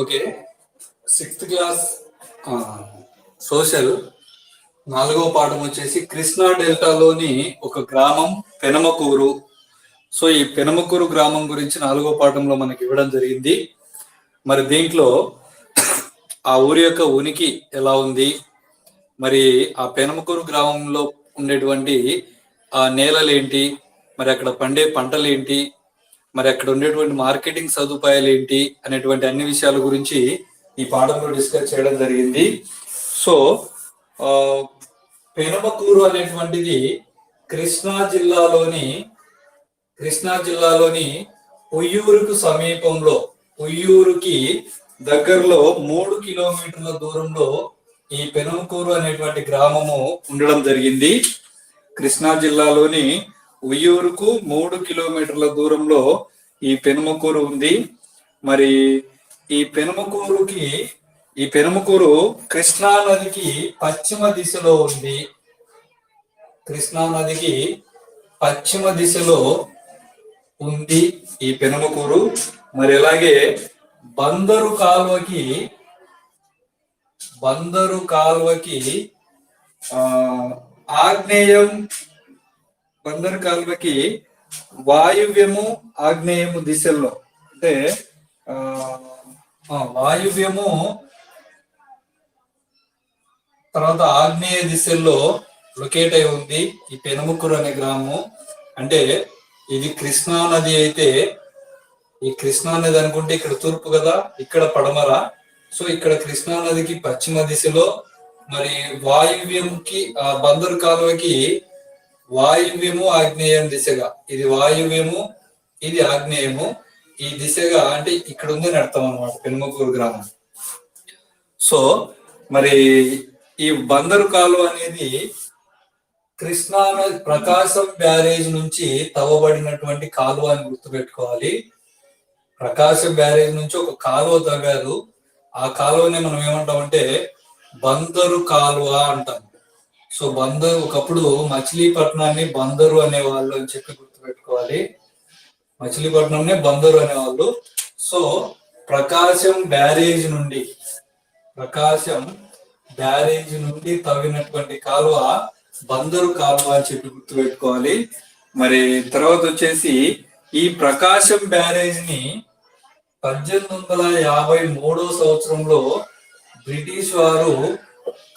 Okay. Sixth class social. నాలుగో పాఠం వచ్చేసి కృష్ణా డెల్టాలోని ఒక గ్రామం పెనమకూరు. సో ఈ పెనమకూరు గ్రామం గురించి నాలుగో పాఠంలో మనకి ఇవ్వడం జరిగింది. మరి దీంట్లో ఆ ఊరి యొక్క ఉనికి ఎలా ఉంది? మరి ఆ పెనమకూరు గ్రామంలో ఉండేటువంటి ఆ నేలలేంటి? మరి అక్కడ పండే పంటలు ఏంటి మరి అక్కడ ఉండేటువంటి మార్కెటింగ్ సదుపాయాలు ఏంటి అనేటువంటి అన్ని విషయాల గురించి ఈ పాఠంలో డిస్కస్ చేయడం జరిగింది. సో ఆ, పెనమకూరు అనేటువంటిది కృష్ణా జిల్లాలోని కృష్ణా జిల్లాలోని ఉయ్యూరుకు సమీపంలో ఉయ్యూరుకి దగ్గరలో మూడు కిలోమీటర్ల దూరంలో ఈ పెనమకూరు అనేటువంటి గ్రామము ఉండడం జరిగింది. కృష్ణా జిల్లాలోని ఉయ్యూరుకు మూడు కిలోమీటర్ల దూరంలో ఈ పెనుమకూరు ఉంది. మరి ఈ పెనుమకూరుకి ఈ పెనుమకూరు కృష్ణా నదికి పశ్చిమ దిశలో ఉంది. కృష్ణా నదికి పశ్చిమ దిశలో ఉంది ఈ పెనుమకూరు. మరి అలాగే బందరు కాలువకి బందరు కాలువకి ఆ ఆగ్నేయం బందరు కాలువకి వాయువ్యము ఆగ్నేయము దిశల్లో అంటే ఆ వాయువ్యము తర్వాత ఆగ్నేయ దిశల్లో లొకేట్ అయి ఉంది ఈ పెనుముకురు అనే గ్రామము. అంటే ఇది కృష్ణా నది అయితే ఈ కృష్ణా నది అనుకుంటే ఇక్కడ తూర్పు కదా ఇక్కడ పడమర. సో ఇక్కడ కృష్ణా నదికి పశ్చిమ దిశలో మరి వాయువ్యంకి ఆ బందరు కాలువకి వాయువ్యము ఆగ్నేయం దిశగా. ఇది వాయువ్యము ఇది ఆగ్నేయము. ఈ దిశగా అంటే ఇక్కడ ఉందని అర్థం అనమాట పెనుమకూరు గ్రామం. సో మరి ఈ బందరు కాలువ అనేది కృష్ణా ప్రకాశం బ్యారేజ్ నుంచి తవ్వబడినటువంటి కాలువ అని గుర్తుపెట్టుకోవాలి. ప్రకాశం బ్యారేజ్ నుంచి ఒక కాలువ తవ్వారు. ఆ కాలువని మనం ఏమంటామంటే బందరు కాలువ అంటాం. సో బందరు ఒకప్పుడు మచిలీపట్నాన్ని బందరు అనేవాళ్ళు అని చెప్పి గుర్తుపెట్టుకోవాలి. మచిలీపట్నంనే బందరు అనేవాళ్ళు. సో ప్రకాశం బ్యారేజ్ నుండి ప్రకాశం బ్యారేజ్ నుండి తవ్వినటువంటి కాలువ బందరు కాలువ అని చెప్పి గుర్తుపెట్టుకోవాలి. మరి తర్వాత వచ్చేసి ఈ ప్రకాశం బ్యారేజ్ని పద్దెనిమిది వందల యాభై మూడో సంవత్సరంలో బ్రిటిష్ వారు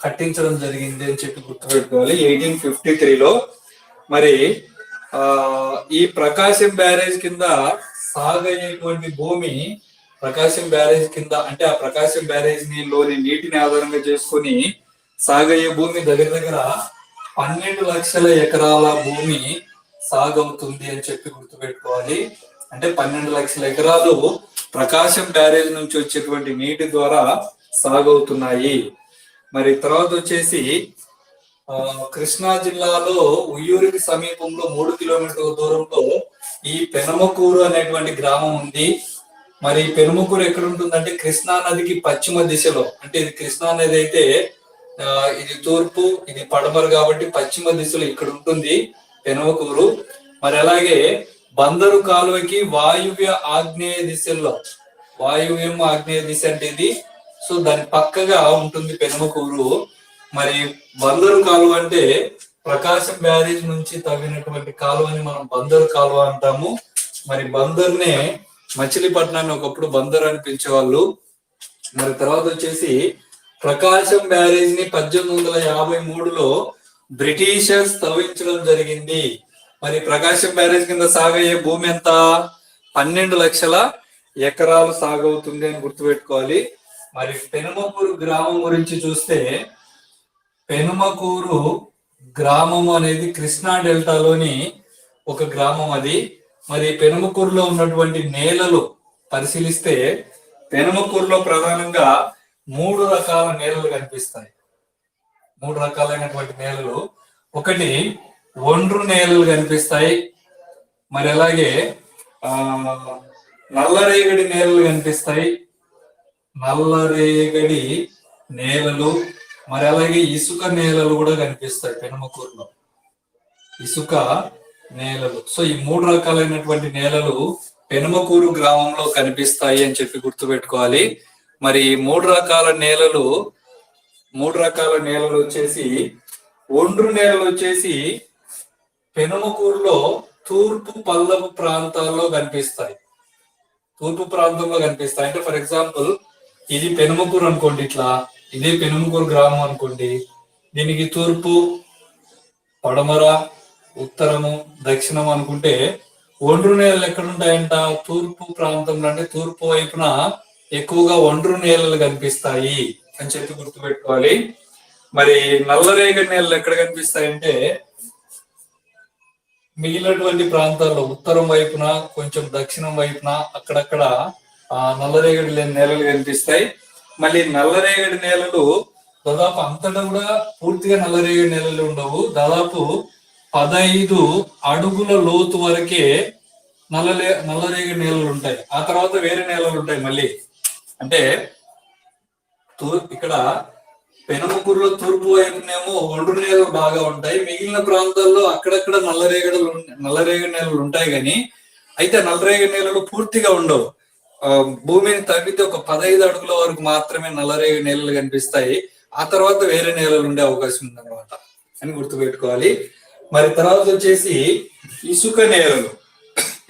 కట్టించడం జరిగింది అని చెప్పి గుర్తుపెట్టుకోవాలి. ఎయిటీన్ ఫిఫ్టీ త్రీలో మరి ఆ ఈ ప్రకాశం బ్యారేజ్ కింద సాగయ్యేటువంటి భూమి ప్రకాశం బ్యారేజ్ కింద అంటే ఆ ప్రకాశం బ్యారేజ్ని లోని నీటిని ఆధారంగా చేసుకొని సాగయ్యే భూమి దగ్గర దగ్గర పన్నెండు లక్షల ఎకరాల భూమి సాగవుతుంది అని చెప్పి గుర్తుపెట్టుకోవాలి. అంటే పన్నెండు లక్షల ఎకరాలు ప్రకాశం బ్యారేజ్ నుంచి వచ్చేటువంటి నీటి ద్వారా సాగవుతున్నాయి. మరి తర్వాత వచ్చేసి ఆ, కృష్ణా జిల్లాలో ఉయ్యూరికి సమీపంలో మూడు కిలోమీటర్ల దూరంలో ఈ పెనమకూరు అనేటువంటి గ్రామం ఉంది. మరి ఈ పెనుమకూరు ఎక్కడ ఉంటుందంటే కృష్ణా నదికి పశ్చిమ దిశలో. అంటే ఇది కృష్ణా నది అయితే ఇది తూర్పు ఇది పడమరు కాబట్టి పశ్చిమ దిశలో ఇక్కడ ఉంటుంది పెనుమకూరు. మరి అలాగే బందరు కాలువకి వాయువ్య ఆగ్నేయ దిశల్లో వాయువ్యం ఆగ్నేయ దిశ అంటే ఇది సో దాని పక్కగా ఉంటుంది పెనుమకూరు. మరి బందరు కాలువ అంటే ప్రకాశం బ్యారేజ్ నుంచి తవ్వినటువంటి కాలువని మనం బందరు కాలువ అంటాము. మరి బందర్నే మచిలీపట్నాన్ని ఒకప్పుడు బందర్ అని పిలిచేవాళ్ళు. మరి తర్వాత వచ్చేసి ప్రకాశం బ్యారేజ్ని పద్దెనిమిది వందల యాభై మూడులో బ్రిటిషర్స్ తవ్వించడం జరిగింది. మరి ప్రకాశం బ్యారేజ్ కింద సాగయ్యే భూమి ఎంత? పన్నెండు లక్షల ఎకరాలు సాగవుతుంది అని గుర్తుపెట్టుకోవాలి. మరి పెనుమకూరు గ్రామం గురించి చూస్తే పెనుమకూరు గ్రామం అనేది కృష్ణా డెల్టాలోని ఒక గ్రామం అది. మరి పెనుమకూరులో ఉన్నటువంటి నేలలు పరిశీలిస్తే పెనుమకూరులో ప్రధానంగా మూడు రకాల నేలలు కనిపిస్తాయి. మూడు రకాలైనటువంటి నేలలు. ఒకటి ఒండ్రు నేలలు కనిపిస్తాయి. మరి అలాగే నల్లరేగడి నేలలు కనిపిస్తాయి. నల్లరేగడి నేలలు మరి అలాగే ఇసుక నేలలు కూడా కనిపిస్తాయి పెనుమకూరులో. ఇసుక నేలలు. సో ఈ మూడు రకాలైనటువంటి నేలలు పెనుమకూరు గ్రామంలో కనిపిస్తాయి అని చెప్పి గుర్తుపెట్టుకోవాలి. మరి మూడు రకాల నేలలు మూడు రకాల నేలలు వచ్చేసి ఒండ్రు నేలలు వచ్చేసి పెనుమకూరులో తూర్పు పల్లపు ప్రాంతాల్లో కనిపిస్తాయి. తూర్పు ప్రాంతంలో కనిపిస్తాయి. అంటే ఫర్ ఎగ్జాంపుల్ ఇది పెనుమకూరు అనుకోండి ఇట్లా ఇదే పెనుమకూరు గ్రామం అనుకోండి దీనికి తూర్పు పడమర ఉత్తరము దక్షిణం అనుకుంటే ఒండ్రు నేలలు ఎక్కడ ఉంటాయంట తూర్పు ప్రాంతంలో అంటే తూర్పు వైపున ఎక్కువగా ఒండ్రు నేలలు కనిపిస్తాయి అని చెప్పి గుర్తుపెట్టుకోవాలి. మరి నల్లరేగడి నేలలు ఎక్కడ కనిపిస్తాయంటే మిగిలినటువంటి ప్రాంతాల్లో ఉత్తరం వైపున కొంచెం దక్షిణం వైపున అక్కడక్కడ ఆ నల్లరేగడి నేలలు కనిపిస్తాయి. మళ్ళీ నల్లరేగడి నేలలు దాదాపు అంతటా కూడా పూర్తిగా నల్లరేగడి నేలలు ఉండవు. దాదాపు పదహైదు అడుగుల లోతు వరకే నల్లలే నల్లరేగడి నేలలు ఉంటాయి. ఆ తర్వాత వేరే నేలలు ఉంటాయి మళ్ళీ. అంటే తూర్పు ఇక్కడ పెనమకూరులో తూర్పు వైపునేమో ఒండ్రు నేలలు బాగా ఉంటాయి. మిగిలిన ప్రాంతాల్లో అక్కడక్కడ నల్లరేగడలు నల్లరేగడి నేలలు ఉంటాయి కానీ అయితే నల్లరేగడి నేలలు పూర్తిగా ఉండవు. భూమిని తవ్వితే ఒక పదహైదు అడుగుల వరకు మాత్రమే నల్లరేగడి నేలలు కనిపిస్తాయి. ఆ తర్వాత వేరే నేలలు ఉండే అవకాశం ఉందన్నమాట అని గుర్తుపెట్టుకోవాలి. మరి తర్వాత వచ్చేసి ఇసుక నేలలు.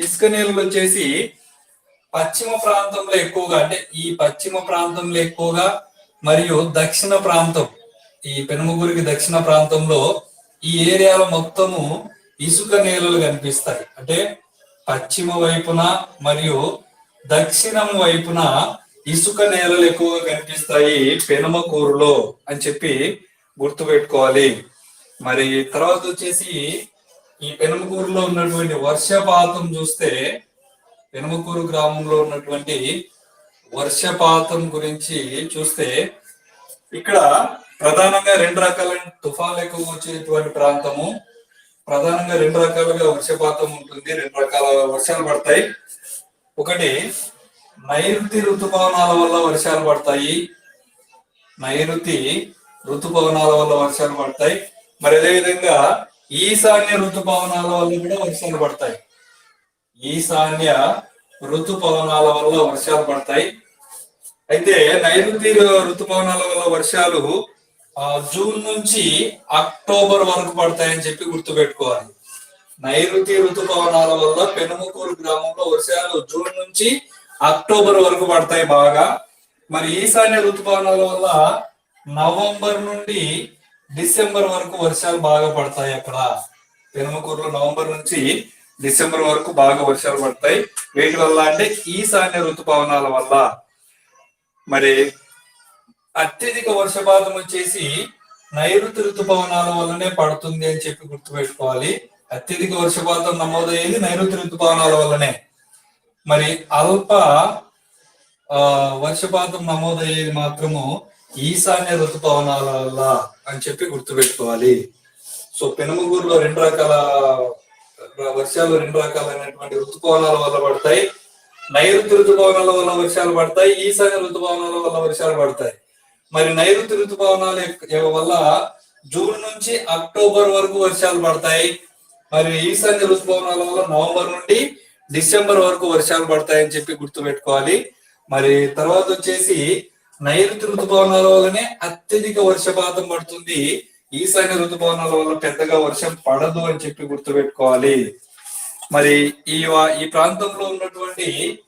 ఇసుక నేలలు వచ్చేసి పశ్చిమ ప్రాంతంలో ఎక్కువగా అంటే ఈ పశ్చిమ ప్రాంతంలో ఎక్కువగా మరియు దక్షిణ ప్రాంతం ఈ పెనుమగురికి దక్షిణ ప్రాంతంలో ఈ ఏరియాలో మొత్తము ఇసుక నేలలు కనిపిస్తాయి. అంటే పశ్చిమ వైపున మరియు దక్షిణం వైపున ఇసుక నేలలు ఎక్కువగా కనిపిస్తాయి పెనుమకూరులో అని చెప్పి గుర్తుపెట్టుకోవాలి మరి తర్వాత వచ్చేసి ఈ పెనుమకూరులో ఉన్నటువంటి వర్షపాతం చూస్తే పెనుమకూరు గ్రామంలో ఉన్నటువంటి వర్షపాతం గురించి చూస్తే ఇక్కడ ప్రధానంగా రెండు రకాలైన తుఫాన్లు ఎక్కువ వచ్చేటువంటి ప్రాంతము. ప్రధానంగా రెండు రకాలుగా వర్షపాతం ఉంటుంది రెండు రకాల వర్షాలు పడతాయి. ఒకటి నైరుతి ఋతుపవనాల వల్ల వర్షాలు పడతాయి. నైరుతి ఋతుపవనాల వల్ల వర్షాలు పడతాయి. మరి అదేవిధంగా ఈశాన్య ఋతుపవనాల వల్ల కూడా వర్షాలు పడతాయి. ఈశాన్య ఋతుపవనాల వల్ల వర్షాలు పడతాయి. అయితే నైరుతి ఋతుపవనాల వల్ల వర్షాలు ఆ, జూన్ నుంచి అక్టోబర్ వరకు పడతాయని చెప్పి గుర్తుపెట్టుకోవాలి. నైరుతి ఋతుపవనాల వల్ల పెనుమకూరు గ్రామంలో వర్షాలు జూన్ నుంచి అక్టోబర్ వరకు పడతాయి బాగా. మరి ఈశాన్య ఋతుపవనాల వల్ల నవంబర్ నుండి డిసెంబర్ వరకు వర్షాలు బాగా పడతాయి అక్కడ. పెనుమకూరులో నవంబర్ నుంచి డిసెంబర్ వరకు బాగా వర్షాలు పడతాయి. వేటి వల్ల అంటే ఈశాన్య ఋతుపవనాల వల్ల. మరి అత్యధిక వర్షపాతం వచ్చేసి నైరుతి ఋతుపవనాల వల్లనే పడుతుంది అని చెప్పి గుర్తుపెట్టుకోవాలి. అత్యధిక వర్షపాతం నమోదయ్యేది నైరుతి ఋతుపవనాల వల్లనే. మరి అల్ప ఆ వర్షపాతం నమోదయ్యేది మాత్రము ఈశాన్య ఋతుపవనాల వల్ల అని చెప్పి గుర్తుపెట్టుకోవాలి. సో పెనుమగూరులో రెండు రకాల వర్షాలు రెండు రకాలైనటువంటి ఋతుపవనాల వల్ల పడతాయి. నైరుతి ఋతుపవనాల వల్ల వర్షాలు పడతాయి ఈశాన్య ఋతుపవనాల వల్ల వర్షాలు పడతాయి. మరి నైరుతి ఋతుపవనాల వల్ల జూన్ నుంచి అక్టోబర్ వరకు వర్షాలు పడతాయి. మరి ఈశాన్య ఋతుపవనాల వల్ల నవంబర్ నుండి డిసెంబర్ వరకు వర్షాలు పడతాయని చెప్పి చెప్పి గుర్తుపెట్టుకోవాలి. మరి తర్వాత వచ్చేసి నైరుతి ఋతుపవనాల వల్లనే అత్యధిక వర్షపాతం పడుతుంది. ఈశాన్య ఋతుపవనాల వల్ల పెద్దగా వర్షం పడదు అని చెప్పి గుర్తుపెట్టుకోవాలి. మరి ఈ ఈ ప్రాంతంలో ఉన్నటువంటి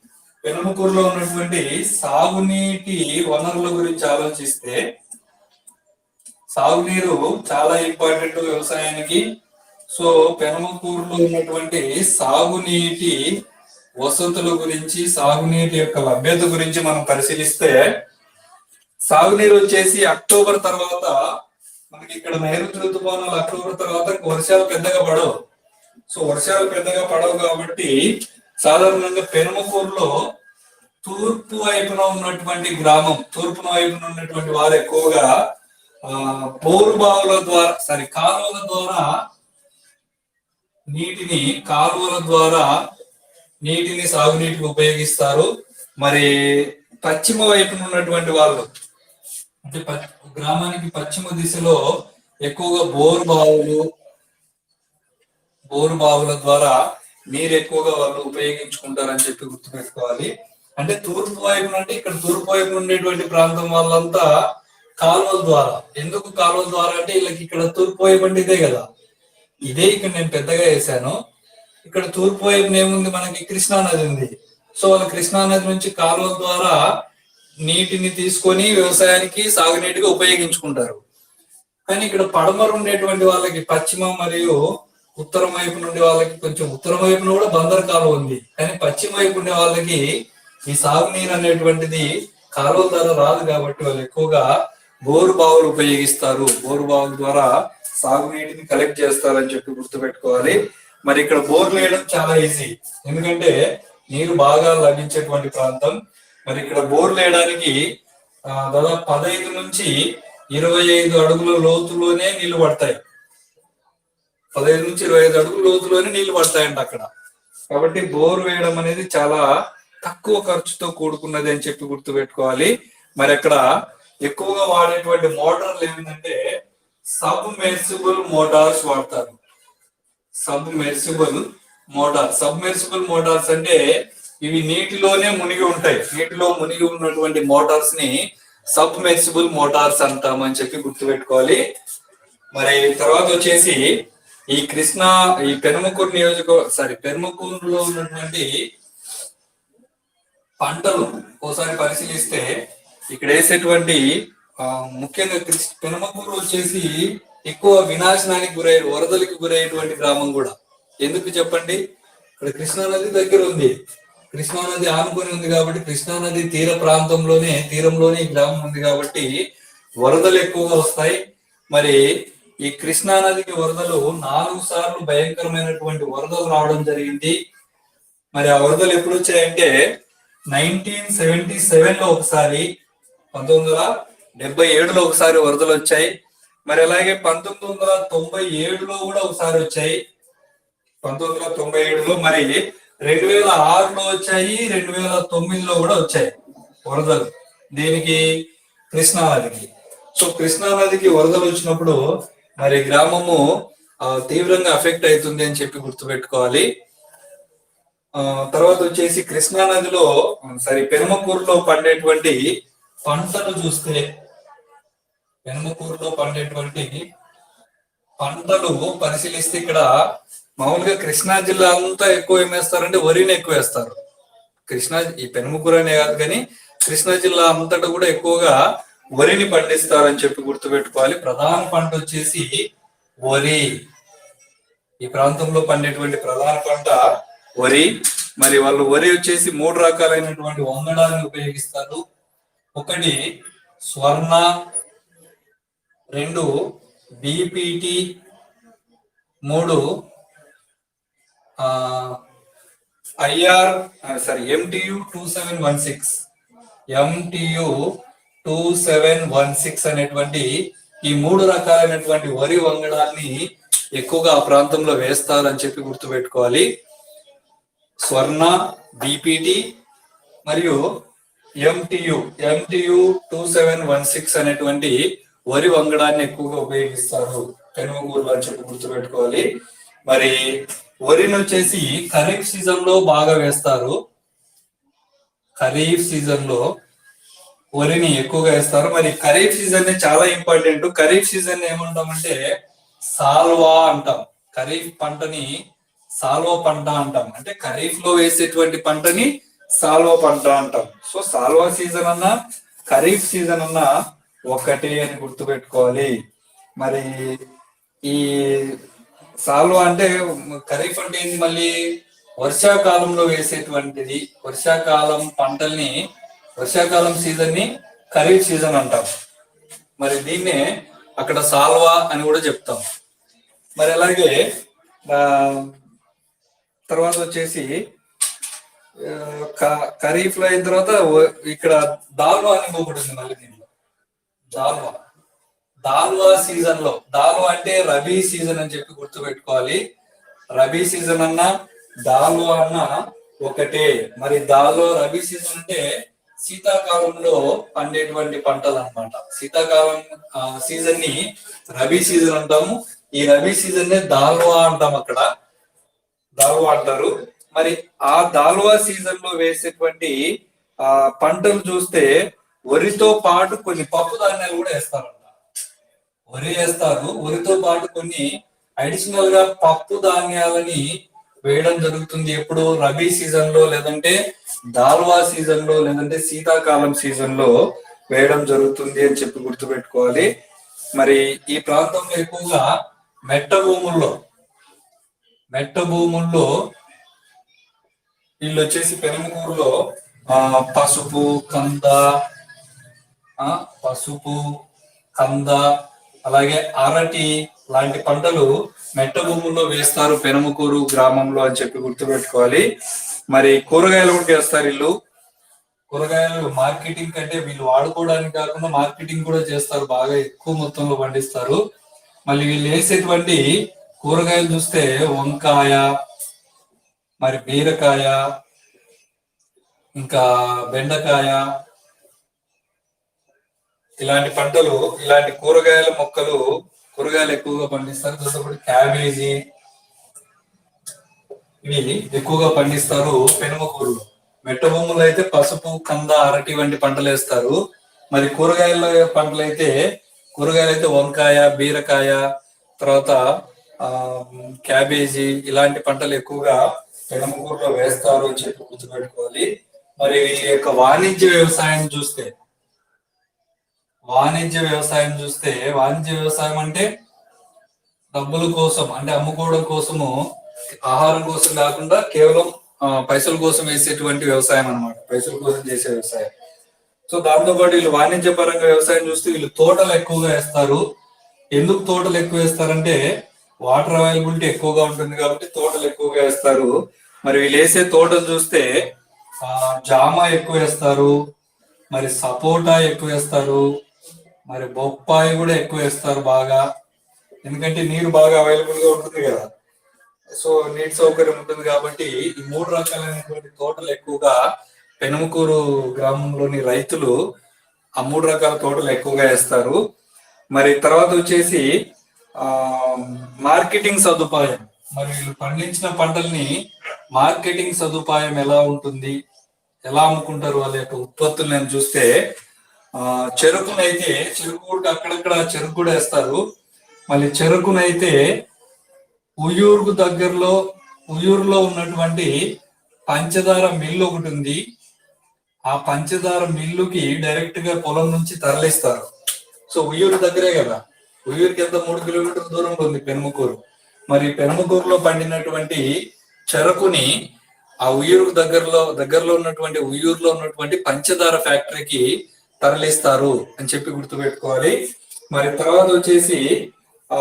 పెనుమకూరులో ఉన్నటువంటి సాగునీటి వనరుల గురించి ఆలోచిస్తే సాగునీరు చాలా ఇంపార్టెంట్ వ్యవసాయానికి సో పెనుమకూరులో ఉన్నటువంటి సాగునీటి వసతుల గురించి సాగునీటి యొక్క లభ్యత గురించి మనం పరిశీలిస్తే సాగునీరు వచ్చేసి అక్టోబర్ తర్వాత మనకి ఇక్కడ నైరుతి ఋతుపవనాలు అక్టోబర్ తర్వాత వర్షాలు పెద్దగా పడవు. సో వర్షాలు పెద్దగా పడవు కాబట్టి సాధారణంగా పెనుమకూరులో తూర్పు వైపున ఉన్నటువంటి గ్రామం తూర్పున వైపున ఉన్నటువంటి వారు ఎక్కువగా ఆ బోరు బావుల ద్వారా సారీ కాలువల ద్వారా నీటిని కాలువల ద్వారా నీటిని సాగునీటికి ఉపయోగిస్తారు. మరి పశ్చిమ వైపున ఉన్నటువంటి వాళ్ళు అంటే గ్రామానికి పశ్చిమ దిశలో ఎక్కువగా బోరు బావులు బోరు బావుల ద్వారా నీరు ఎక్కువగా వాళ్ళు ఉపయోగించుకుంటారని చెప్పి గుర్తుపెట్టుకోవాలి. అంటే తూర్పు వైపు నుండి ఇక్కడ తూర్పు వైపు ఉండేటువంటి ప్రాంతం వాళ్ళంతా కాలువల ద్వారా. ఎందుకు కాలువల ద్వారా అంటే వీళ్ళకి ఇక్కడ తూర్పు వైపు అంటే ఇదే కదా. ఇదే ఇక్కడ నేను పెద్దగా వేసాను ఇక్కడ తూర్పు వైపున ఏముంది? మనకి కృష్ణా నది ఉంది. సో వాళ్ళు కృష్ణా నది నుంచి కాలువల ద్వారా నీటిని తీసుకొని వ్యవసాయానికి సాగునీటిగా ఉపయోగించుకుంటారు. కానీ ఇక్కడ పడమర ఉండేటువంటి వాళ్ళకి పశ్చిమ మరియు ఉత్తరం వైపు నుండి వాళ్ళకి కొంచెం ఉత్తరం వైపున కూడా బందర్ కాలువ ఉంది. కానీ పశ్చిమ వైపు ఉండే వాళ్ళకి ఈ సాగునీరు అనేటువంటిది కాలువల ద్వారా రాదు కాబట్టి వాళ్ళు ఎక్కువగా బోరు బావులు ఉపయోగిస్తారు. బోరు బావుల ద్వారా సాగునీటిని కలెక్ట్ చేస్తారని చెప్పి గుర్తుపెట్టుకోవాలి. మరి ఇక్కడ బోర్లు వేయడం చాలా ఈజీ ఎందుకంటే నీరు బాగా లభించేటువంటి ప్రాంతం. మరి ఇక్కడ బోర్లు వేయడానికి దాదాపు పదహైదు నుంచి ఇరవై ఐదు అడుగుల లోతులోనే నీళ్ళు పడతాయి. పదహైదు నుంచి ఇరవై ఐదు అడుగుల లోతులోనే నీళ్ళు పడతాయండి అక్కడ. కాబట్టి బోర్ వేయడం అనేది చాలా తక్కువ ఖర్చుతో కూడుకున్నది అని చెప్పి గుర్తు పెట్టుకోవాలి మరి అక్కడ ఎక్కువగా వాడేటువంటి మోటార్లు ఏంటంటే సబ్ మెర్సిబుల్ మోటార్స్ వాడతారు. Submersible motor submersible motors అంటే ఇవి నీటిలోనే మునిగి ఉంటాయి. నీటిలో మునిగి ఉన్నటువంటి మోటార్స్ని సబ్ మెర్సిబుల్ మోటార్స్ అంటామని చెప్పి గుర్తుపెట్టుకోవాలి. మరి తర్వాత వచ్చేసి ఈ కృష్ణ ఈ పెనుమకూరు నియోజక సారీ పెనుమకూరులో ఉన్నటువంటి పంటలు ఒకసారి పరిశీలిస్తే ఇక్కడ వేసేటువంటి ముఖ్యంగా కృష్ణ పెనుమకూరు వచ్చేసి ఎక్కువ వినాశనానికి గురై వరదలకి గురయ్యేటువంటి గ్రామం కూడా. ఎందుకు చెప్పండి? ఇక్కడ కృష్ణా నది దగ్గర ఉంది. కృష్ణా నది ఆనుకొని ఉంది కాబట్టి కృష్ణా నది తీర ప్రాంతంలోనే తీరంలోనే ఈ గ్రామం ఉంది కాబట్టి వరదలు ఎక్కువగా వస్తాయి. మరి ఈ కృష్ణా నదికి వరదలు నాలుగు సార్లు భయంకరమైనటువంటి వరదలు రావడం జరిగింది. మరి ఆ వరదలు ఎప్పుడు వచ్చాయంటే నైన్టీన్ సెవెంటీ సెవెన్లో ఒకసారి పంతొమ్మిది వందల డెబ్బై ఏడులో ఒకసారి వరదలు వచ్చాయి. మరి అలాగే పంతొమ్మిది వందల తొంభై ఏడులో కూడా ఒకసారి వచ్చాయి. పంతొమ్మిది వందల తొంభై ఏడులో మరి రెండు వేల ఆరులో వచ్చాయి రెండు వేల తొమ్మిదిలో కూడా వచ్చాయి వరదలు. దీనికి? కృష్ణా నదికి సో కృష్ణా నదికి వరదలు వచ్చినప్పుడు మరి గ్రామము తీవ్రంగా అఫెక్ట్ అవుతుంది అని చెప్పి గుర్తుపెట్టుకోవాలి. ఆ తర్వాత వచ్చేసి కృష్ణా నదిలో సారీ పెరుమకూరులో పండేటువంటి పంటలు చూస్తే పెనుమకూరులో పండేటువంటి పంటలు పరిశీలిస్తే ఇక్కడ మామూలుగా కృష్ణా జిల్లా అంతా ఎక్కువ ఏం వేస్తారంటే వరిని ఎక్కువ వేస్తారు. కృష్ణా ఈ పెనుమకూరు అనే కాదు కానీ కృష్ణా జిల్లా అంతటా కూడా ఎక్కువగా వరిని పండిస్తారని చెప్పి గుర్తుపెట్టుకోవాలి. ప్రధాన పంట వచ్చేసి వరి. ఈ ప్రాంతంలో పండేటువంటి ప్రధాన పంట వరి. మరి వాళ్ళు వరి వచ్చేసి మూడు రకాలైనటువంటి వంగడాలను ఉపయోగిస్తారు. ఒకటి స్వర్ణ రెండు బిపిటి మూడు IR sorry MTU two seven one six. MTU two seven one six అనేటువంటి ఈ మూడు రకాలైనటువంటి వరి వంగడాన్ని ఎక్కువగా ఆ ప్రాంతంలో వేస్తారని చెప్పి గుర్తుపెట్టుకోవాలి. స్వర్ణ బీపీటీ మరియు MTU MTU two seven one six అనేటువంటి వరి వంగడాన్ని ఎక్కువగా ఉపయోగిస్తారు. పెనుగూరు అని చెప్పి గుర్తుపెట్టుకోవాలి. మరి వరిని వచ్చేసి ఖరీఫ్ సీజన్లో బాగా వేస్తారు. ఖరీఫ్ సీజన్లో వరిని ఎక్కువగా వేస్తారు. మరి ఖరీఫ్ సీజన్ చాలా ఇంపార్టెంట్. ఖరీఫ్ సీజన్ ఏమంటామంటే సాల్వా అంటాం. ఖరీఫ్ పంటని సాల్వా పంట అంటాం. అంటే ఖరీఫ్లో వేసేటువంటి పంటని సాల్వా పంట అంటాం. సో సాల్వా సీజన్ అన్నా ఖరీఫ్ సీజన్ అన్నా ఒకటే అని గుర్తుపెట్టుకోవాలి. మరి ఈ సాల్వా అంటే ఖరీఫ్ అంటే ఏంది మళ్ళీ? వర్షాకాలంలో వేసేటువంటిది. వర్షాకాలం పంటల్ని వర్షాకాలం సీజన్ని ఖరీఫ్ సీజన్ అంటాం. మరి దీన్నే అక్కడ సాల్వా అని కూడా చెప్తాం. మరి అలాగే తర్వాత వచ్చేసి ఖరీఫ్లో అయిన తర్వాత ఇక్కడ దాల్వా అని ఒకటి ఉంది మళ్ళీ దీనిలో దాల్వా. దాల్వా సీజన్లో దాల్వా అంటే రబీ సీజన్ అని చెప్పి గుర్తుపెట్టుకోవాలి. రబీ సీజన్ అన్నా దాల్వా అన్నా ఒకటే. మరి దాల్వా రబీ సీజన్ అంటే శీతాకాలంలో పండేటువంటి పంటలు అన్నమాట శీతాకాలం సీజన్ని రబీ సీజన్ అంటాము. ఈ రబీ సీజన్ నే దాల్వా అంటాం అక్కడ. దాల్వా అంటారు. మరి ఆ దాల్వా సీజన్లో వేసేటువంటి ఆ పంటలు చూస్తే వరితో పాటు కొన్ని పప్పు ధాన్యాలు కూడా వేస్తారంట. వరి వేస్తారు. వరితో పాటు కొన్ని అడిషనల్గా పప్పు ధాన్యాలని వేయడం జరుగుతుంది. ఎప్పుడు రబీ సీజన్లో లేదంటే దాల్వా సీజన్లో లేదంటే శీతాకాలం సీజన్లో వేయడం జరుగుతుంది అని చెప్పి గుర్తుపెట్టుకోవాలి. మరి ఈ ప్రాంతంలో ఎక్కువగా మెట్ట భూముల్లో మెట్ట భూముల్లో వీళ్ళు వచ్చేసి పెనుమూరులో ఆ పసుపు కంద ఆ పసుపు కంద అలాగే అరటి లాంటి పంటలు మెట్ట భూముల్లో వేస్తారు పెనుమకూరు గ్రామంలో అని చెప్పి గుర్తుపెట్టుకోవాలి. మరి కూరగాయలు కూడా చేస్తారు వీళ్ళు. కూరగాయలు మార్కెటింగ్ కంటే వీళ్ళు వాడుకోవడానికి కాకుండా మార్కెటింగ్ కూడా చేస్తారు బాగా ఎక్కువ మొత్తంలో పండిస్తారు. మళ్ళీ వీళ్ళు వేసేటువంటి కూరగాయలు చూస్తే వంకాయ మరి బీరకాయ ఇంకా బెండకాయ ఇలాంటి పంటలు ఇలాంటి కూరగాయల మొక్కలు కూరగాయలు ఎక్కువగా పండిస్తారు. దాంతోపాటు క్యాబేజీ ఇవి ఎక్కువగా పండిస్తారు పెనుమకూరు మెట్ట భూములు అయితే పసుపు కంద అరటి వంటి పంటలు వేస్తారు. మరి కూరగాయల పంటలు అయితే కూరగాయలు అయితే వంకాయ బీరకాయ తర్వాత క్యాబేజీ ఇలాంటి పంటలు ఎక్కువగా పెనుమకూరులో వేస్తారు అని చెప్పి గుర్తుపెట్టుకోవాలి. మరి వీళ్ళ యొక్క వాణిజ్య వ్యవసాయం చూస్తే వాణిజ్య వ్యవసాయం చూస్తే వాణిజ్య వ్యవసాయం అంటే డబ్బుల కోసం అంటే అమ్ముకోవడం కోసము ఆహారం కోసం కాకుండా కేవలం పైసల కోసం వేసేటువంటి వ్యవసాయం అన్నమాట. పైసల కోసం చేసే వ్యవసాయం. సో దాంతో పాటు వీళ్ళు వాణిజ్య పరంగా వ్యవసాయం చూస్తే వీళ్ళు తోటలు ఎక్కువగా వేస్తారు. ఎందుకు తోటలు ఎక్కువ వేస్తారంటే వాటర్ అవైలబిలిటీ ఎక్కువగా ఉంటుంది కాబట్టి తోటలు ఎక్కువగా వేస్తారు. మరి వీళ్ళు వేసే తోటలు చూస్తే జామ ఎక్కువ వేస్తారు మరి సపోటా ఎక్కువ వేస్తారు మరి బొప్పాయి కూడా ఎక్కువ వేస్తారు బాగా. ఎందుకంటే నీరు బాగా అవైలబుల్గా ఉంటుంది కదా. సో నీటి సౌకర్యం ఉంటుంది కాబట్టి ఈ మూడు రకాలైనటువంటి తోటలు ఎక్కువగా పెనుమకూరు గ్రామంలోని రైతులు ఆ మూడు రకాల తోటలు ఎక్కువగా వేస్తారు. మరి తర్వాత వచ్చేసి ఆ మార్కెటింగ్ సదుపాయం. మరి వీళ్ళు పండించిన పంటల్ని మార్కెటింగ్ సదుపాయం ఎలా ఉంటుంది? ఎలా అమ్ముకుంటారు వాళ్ళ యొక్క ఉత్పత్తులు నేను చూస్తే చెరుకునైతే చెరుకు కూడా అక్కడక్కడ చెరుకు కూడా వేస్తారు. మళ్ళీ చెరుకునైతే ఉయ్యూరుకు దగ్గరలో ఉయ్యూరులో ఉన్నటువంటి పంచదార మిల్లు ఒకటి ఉంది. ఆ పంచదార మిల్లుకి డైరెక్ట్గా పొలం నుంచి తరలిస్తారు. సో ఉయ్యూరు దగ్గరే కదా. ఉయ్యూరుకి ఎంత మూడు కిలోమీటర్ల దూరంలో ఉంది పెనుమకూరు. మరి పెనుమకూరులో పండినటువంటి చెరకుని ఆ ఉయ్యూరుకు దగ్గరలో దగ్గరలో ఉన్నటువంటి ఉయ్యూరులో ఉన్నటువంటి పంచదార ఫ్యాక్టరీకి తరలిస్తారు అని చెప్పి గుర్తుపెట్టుకోవాలి. మరి తర్వాత వచ్చేసి ఆ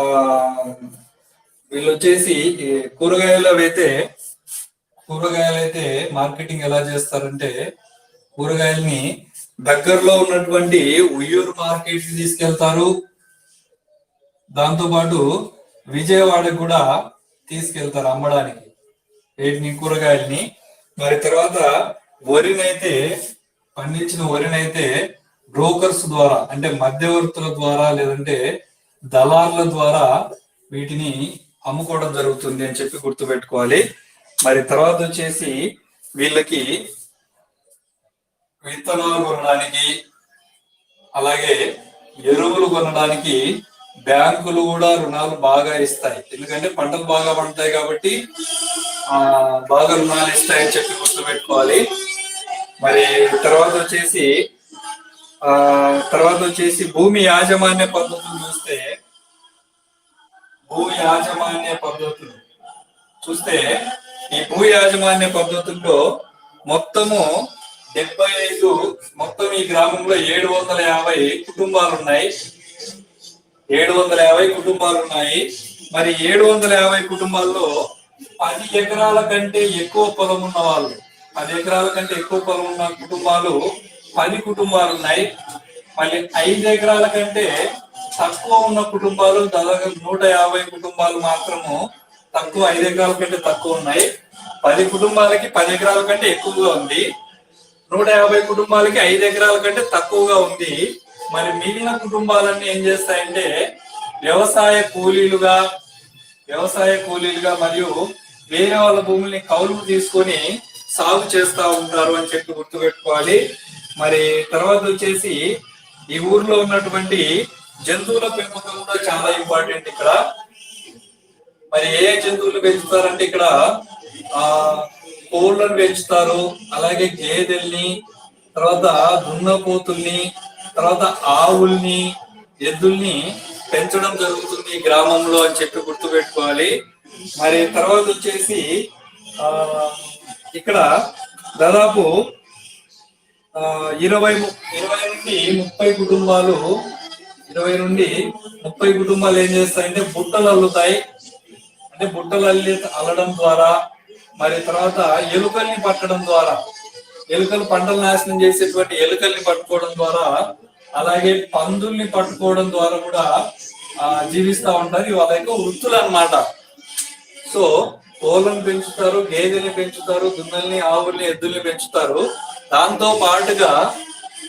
వీళ్ళు వచ్చేసి కూరగాయలు అయితే కూరగాయలు అయితే మార్కెటింగ్ ఎలా చేస్తారంటే కూరగాయల్ని దగ్గరలో ఉన్నటువంటి ఉయ్యూరు మార్కెట్కి తీసుకెళ్తారు. దాంతో పాటు విజయవాడకు కూడా తీసుకెళ్తారు అమ్మడానికి. వీటిని కూరగాయల్ని. మరి తర్వాత వరినైతే పండించిన వరినైతే బ్రోకర్స్ ద్వారా అంటే మధ్యవర్తుల ద్వారా లేదంటే దళార్ల ద్వారా వీటిని అమ్ముకోవడం జరుగుతుంది అని చెప్పి గుర్తుపెట్టుకోవాలి. మరి తర్వాత వచ్చేసి వీళ్ళకి విత్తనాలు కొనడానికి అలాగే ఎరువులు కొనడానికి బ్యాంకులు కూడా రుణాలు బాగా ఇస్తాయి. ఎందుకంటే పంటలు బాగా పండుతాయి కాబట్టి బాగా రుణాలు ఇస్తాయని చెప్పి గుర్తుపెట్టుకోవాలి మరి తర్వాత వచ్చేసి ఆ తర్వాత వచ్చేసి భూమి యాజమాన్య పద్ధతులు చూస్తే భూ యాజమాన్య పద్ధతులు. చూస్తే ఈ భూ యాజమాన్య పద్ధతుల్లో మొత్తము డెబ్బై ఐదు మొత్తం ఈ గ్రామంలో ఏడు వందల యాభై కుటుంబాలు ఉన్నాయి ఏడు వందల యాభై కుటుంబాలు ఉన్నాయి మరి ఏడు వందల యాభై కుటుంబాల్లో పది ఎకరాల కంటే ఎక్కువ పొలం ఉన్న వాళ్ళు పది ఎకరాల కంటే ఎక్కువ పొలం ఉన్న కుటుంబాలు పది కుటుంబాలు ఉన్నాయి. మళ్ళీ ఐదు ఎకరాల కంటే తక్కువ ఉన్న కుటుంబాలు దాదాపు నూట యాభై కుటుంబాలు మాత్రము తక్కువ ఐదు ఎకరాల కంటే తక్కువ ఉన్నాయి. పది కుటుంబాలకి పది ఎకరాల కంటే ఎక్కువగా ఉంది. నూట యాభై కుటుంబాలకి ఐదు ఎకరాల కంటే తక్కువగా ఉంది. మరి మిగిలిన కుటుంబాలన్నీ ఏం చేస్తాయంటే వ్యవసాయ కూలీలుగా వ్యవసాయ కూలీలుగా మరియు వేరే వాళ్ళ భూముల్ని కౌలుకు తీసుకొని సాగు చేస్తా ఉంటారు అని చెప్పి గుర్తుపెట్టుకోవాలి. మరి తర్వాత వచ్చేసి ఈ ఊర్లో ఉన్నటువంటి జంతువుల పెంపకం కూడా చాలా ఇంపార్టెంట్ ఇక్కడ. మరి ఏ ఏ జంతువులు పెంచుతారంటే ఇక్కడ ఆ కోళ్ళను పెంచుతారు అలాగే గేదెల్ని తర్వాత దున్నపోతుల్ని తర్వాత ఆవుల్ని ఎద్దుల్ని పెంచడం జరుగుతుంది గ్రామంలో అని చెప్పి గుర్తుపెట్టుకోవాలి. మరి తర్వాత వచ్చేసి ఆ ఇక్కడ దాదాపు ఆ ఇరవై ము- ఇరవై నుండి ముప్పై కుటుంబాలు ఇరవై నుండి ముప్పై కుటుంబాలు ఏం చేస్తాయంటే బుట్టలు అల్లుతాయి. అంటే బుట్టలు అల్లి అల్లడం ద్వారా మరి తర్వాత ఎలుకల్ని పట్టడం ద్వారా ఎలుకలు పంటలు నాశనం చేసేటువంటి ఎలుకల్ని పట్టుకోవడం ద్వారా అలాగే పందుల్ని పట్టుకోవడం ద్వారా కూడా ఆ, జీవిస్తా ఉంటారు. వాళ్ళ యొక్క వృత్తులు అన్నమాట. సో కోళ్ళను పెంచుతారు గేదెల్ని పెంచుతారు దున్నల్ని ఆవుల్ని ఎద్దుల్ని పెంచుతారు. దాంతో పాటుగా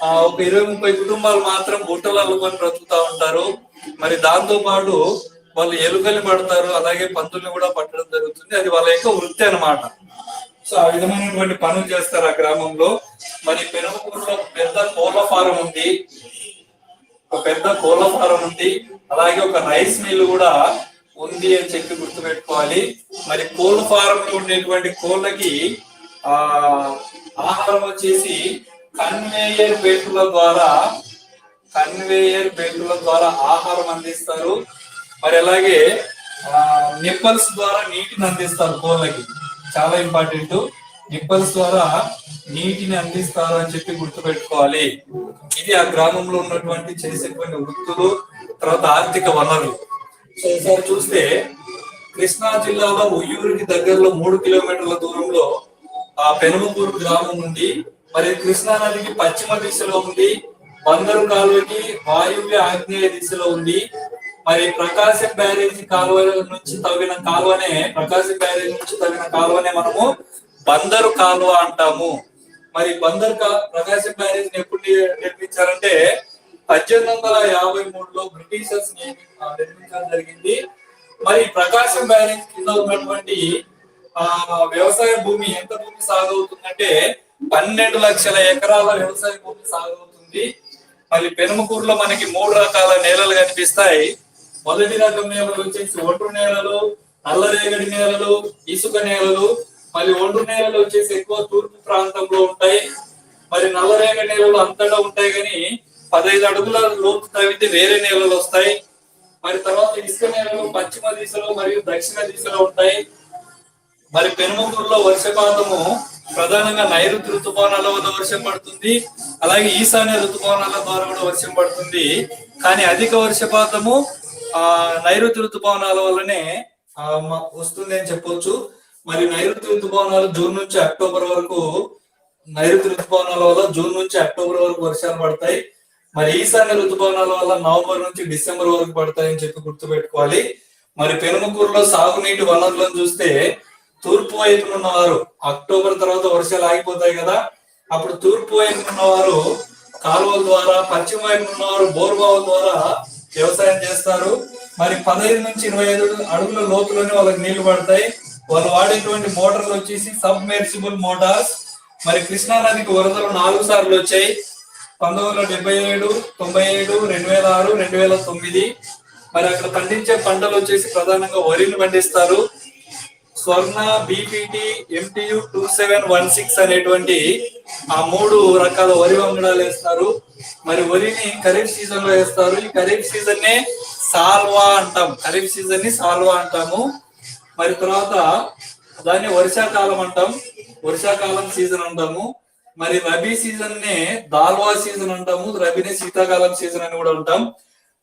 ఆ, ఒక ఇరవై ముప్పై కుటుంబాలు మాత్రం బుట్టలు అల్లుకొని బ్రతుకుతా ఉంటారు. మరి దాంతో పాటు వాళ్ళు ఎలుకలు పడతారు అలాగే పందుల్ని కూడా పట్టడం జరుగుతుంది. అది వాళ్ళ యొక్క వృత్తి అన్నమాట. సో ఆ విధమైనటువంటి పనులు చేస్తారు ఆ గ్రామంలో. మరి పెనుమూరులో పెద్ద కోళ్ళ ఫారం ఉంది. ఒక పెద్ద కోళ్ళ ఫారం ఉంది. అలాగే ఒక రైస్ మిల్ కూడా ఉంది అని చెప్పి గుర్తుపెట్టుకోవాలి. మరి కోళ్ళ ఫారం లో ఉండేటువంటి కోళ్ళకి ఆ ఆహారం వచ్చేసి కన్వేయర్ బెల్టుల ద్వారా కన్వేయర్ బెల్టుల ద్వారా ఆహారం అందిస్తారు. మరి అలాగే నిప్పల్స్ ద్వారా నీటిని అందిస్తారు కోళ్ళకి. చాలా ఇంపార్టెంట్. నిప్పల్స్ ద్వారా నీటిని అందిస్తారు అని చెప్పి గుర్తుపెట్టుకోవాలి. ఇది ఆ గ్రామంలో ఉన్నటువంటి చేసేటువంటి వృత్తులు తర్వాత ఆర్థిక వనరులు. సో చూస్తే కృష్ణా జిల్లాలో ఉయ్యూరికి దగ్గరలో మూడు కిలోమీటర్ల దూరంలో ఆ పెనుమకూరు గ్రామం ఉంది. మరి కృష్ణా నదికి పశ్చిమ దిశలో ఉంది. బందరు కాలువకి వాయువ్య ఆగ్నేయ దిశలో ఉంది. మరి ప్రకాశం బ్యారేజ్ కాలువ నుంచి తవ్విన కాలువనే ప్రకాశం బ్యారేజ్ నుంచి తవ్విన కాలువనే మనము బందరు కాలువ అంటాము. మరి బందర్ కా- ప్రకాశం బ్యారేజ్ ఎప్పుడు నిర్మించారంటే పద్దెనిమిది వందల యాభై మూడులో బ్రిటిషర్స్ నిర్మించడం జరిగింది. మరి ప్రకాశం బ్యారేజ్ కింద ఉన్నటువంటి ఆ వ్యవసాయ భూమి ఎంత భూమి సాగవుతుందంటే పన్నెండు లక్షల ఎకరాల వ్యవసాయ భూమి సాగవుతుంది. మరి పెనుమకూరులో మనకి మూడు రకాల నేలలు కనిపిస్తాయి. మొదటి రకం నేలలు వచ్చేసి ఒండ్రు నేలలు నల్లరేగడి నేలలు ఇసుక నేలలు. మరి ఒండ్రు నేలలు వచ్చేసి ఎక్కువ తూర్పు ప్రాంతంలో ఉంటాయి. మరి నల్లరేగడి నేలలు అంతటా ఉంటాయి కానీ పదహైదు అడుగుల లోతు తవ్వితే వేరే నేలలు వస్తాయి. మరి తర్వాత ఇసుక నేలలు పశ్చిమ దిశలో మరియు దక్షిణ దిశలో ఉంటాయి. మరి పెనుమకూరులో వర్షపాతము ప్రధానంగా నైరుతి ఋతుపవనాల వల్ల వర్షం పడుతుంది. అలాగే ఈశాన్య ఋతుపవనాల ద్వారా కూడా వర్షం పడుతుంది. కానీ అధిక వర్షపాతము ఆ నైరుతి ఋతుపవనాల వల్లనే వస్తుంది అని చెప్పొచ్చు. మరి నైరుతి ఋతుపవనాలు జూన్ నుంచి అక్టోబర్ వరకు నైరుతి ఋతుపవనాల వల్ల జూన్ నుంచి అక్టోబర్ వరకు వర్షాలు పడతాయి. మరి ఈశాన్య ఋతుపవనాల వల్ల నవంబర్ నుంచి డిసెంబర్ వరకు పడతాయని చెప్పి గుర్తుపెట్టుకోవాలి. మరి పెనుమకూరులో సాగునీటి వనరులను చూస్తే తూర్పు వైపున ఉన్నవారు అక్టోబర్ తర్వాత వర్షాలు ఆగిపోతాయి కదా అప్పుడు తూర్పు వైపున ఉన్నవారు కాలువల ద్వారా పశ్చిమ వైపున ఉన్నవారు బోర్బావుల ద్వారా వ్యవసాయం చేస్తారు. మరి పదహైదు నుంచి ఇరవై ఐదు అడుగుల లోతులోనే వాళ్ళకి నీళ్ళు పడతాయి. వాళ్ళు వాడేటువంటి మోటార్లు వచ్చేసి సబ్మెర్సిబుల్ మోటార్స్. మరి కృష్ణా నదికి వరదలు నాలుగు సార్లు వచ్చాయి. పంతొమ్మిది వందల డెబ్బై ఏడు తొంభై ఏడు రెండు వేల ఆరు రెండు వేల తొమ్మిది. మరి అక్కడ పండించే పంటలు వచ్చేసి ప్రధానంగా వరిని పండిస్తారు. Swarna BPT MTU two seven one six అనేటువంటి ఆ మూడు రకాల వరి వంగడాలు వేస్తారు. మరి వరిని ఖరీఫ్ సీజన్లో వేస్తారు. ఈ ఖరీఫ్ సీజన్ నే సాల్వా అంటాం. ఖరీఫ్ సీజన్ని సాల్వా అంటాము. మరి తర్వాత దాన్ని వర్షాకాలం అంటాం. వర్షాకాలం సీజన్ అంటాము. మరి రబీ సీజన్ నే దాల్వా సీజన్ అంటాము. రబీని శీతాకాలం సీజన్ అని కూడా అంటాం.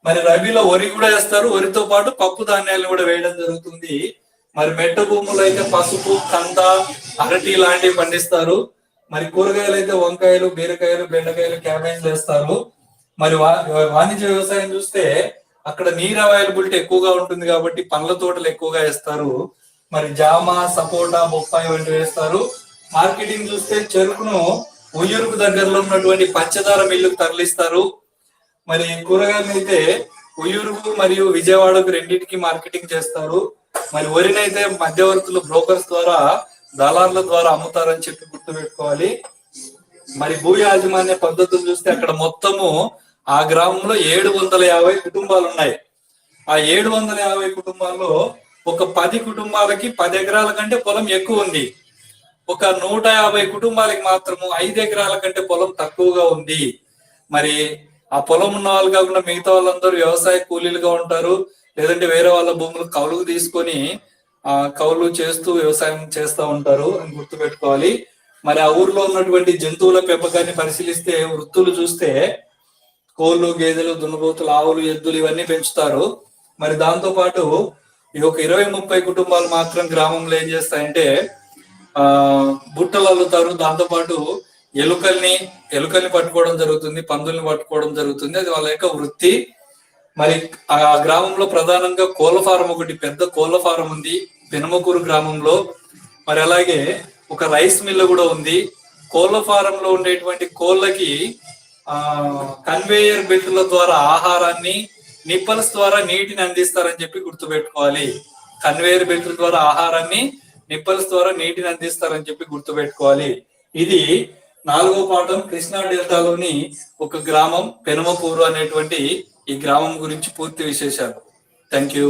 మరి రబీలో వరి కూడా వేస్తారు. వరితో పాటు పప్పు ధాన్యాలను కూడా వేయడం జరుగుతుంది. మరి మెట్ట భూములు అయితే పసుపు కంద అరటి లాంటివి పండిస్తారు. మరి కూరగాయలు అయితే వంకాయలు బీరకాయలు బెండకాయలు క్యాబేజ్ వేస్తారు. మరి వా- వాణిజ్య వ్యవసాయం చూస్తే అక్కడ నీరు అవైలబిలిటీ ఎక్కువగా ఉంటుంది కాబట్టి పండ్ల తోటలు ఎక్కువగా వేస్తారు. మరి జామ సపోటా బొప్పాయి వంటివి వేస్తారు. మార్కెటింగ్ చూస్తే చెరుకును ఉయ్యూరుకు దగ్గరలో ఉన్నటువంటి పంచదార మిల్లుకు తరలిస్తారు. మరి కూరగాయలు అయితే ఉయ్యూరుకు మరియు విజయవాడకు రెండింటికి మార్కెటింగ్ చేస్తారు. మరి వరినైతే మధ్యవర్తులు బ్రోకర్స్ ద్వారా దళార్ల ద్వారా అమ్ముతారని చెప్పి గుర్తుపెట్టుకోవాలి. మరి భూ యాజమాన్య పద్ధతులు చూస్తే అక్కడ మొత్తము ఆ గ్రామంలో ఏడు వందల యాభై కుటుంబాలు ఉన్నాయి. ఆ ఏడు వందల యాభై కుటుంబాల్లో ఒక పది కుటుంబాలకి పది ఎకరాల కంటే పొలం ఎక్కువ ఉంది. ఒక నూట యాభై కుటుంబాలకి మాత్రము ఐదు ఎకరాల కంటే పొలం తక్కువగా ఉంది. మరి ఆ పొలం ఉన్న వాళ్ళు కాకుండా మిగతా వాళ్ళందరూ వ్యవసాయ కూలీలుగా ఉంటారు. లేదంటే వేరే వాళ్ళ భూములు కౌలుకు తీసుకొని ఆ కౌలు చేస్తూ వ్యవసాయం చేస్తూ ఉంటారు అని గుర్తుపెట్టుకోవాలి. మరి ఆ ఊర్లో ఉన్నటువంటి జంతువుల పెంపకాన్ని పరిశీలిస్తే వృత్తులు చూస్తే కోళ్ళు గేదెలు దున్నపోతులు ఆవులు ఎద్దులు ఇవన్నీ పెంచుతారు. మరి దాంతో పాటు ఈ ఒక ఇరవై ముప్పై కుటుంబాలు మాత్రం గ్రామంలో ఏం చేస్తాయంటే ఆ బుట్టలు అల్లుతారు. దాంతో పాటు ఎలుకల్ని ఎలుకల్ని పట్టుకోవడం జరుగుతుంది పందుల్ని పట్టుకోవడం జరుగుతుంది. అది వాళ్ళ యొక్క వృత్తి. మరి ఆ గ్రామంలో ప్రధానంగా కోళ్ళ ఫారం ఒకటి పెద్ద కోళ్ళ ఫారం ఉంది. పెనమకూరు గ్రామంలో మరి అలాగే ఒక రైస్ మిల్ కూడా ఉంది. కోళ్ళ ఫారంలో ఉండేటువంటి కోళ్ళకి ఆ కన్వేయర్ బెల్ట్ల ద్వారా ఆహారాన్ని నిప్పల్స్ ద్వారా నీటిని అందిస్తారని చెప్పి గుర్తుపెట్టుకోవాలి. కన్వేయర్ బెల్ట్ల ద్వారా ఆహారాన్ని నిప్పల్స్ ద్వారా నీటిని అందిస్తారని చెప్పి గుర్తుపెట్టుకోవాలి. ఇది నాలుగో పాఠం కృష్ణా డెల్టాలోని ఒక గ్రామం పెనుమపూరు అనేటువంటి ఈ గ్రామం గురించి పూర్తి విశేషాలు. Thank you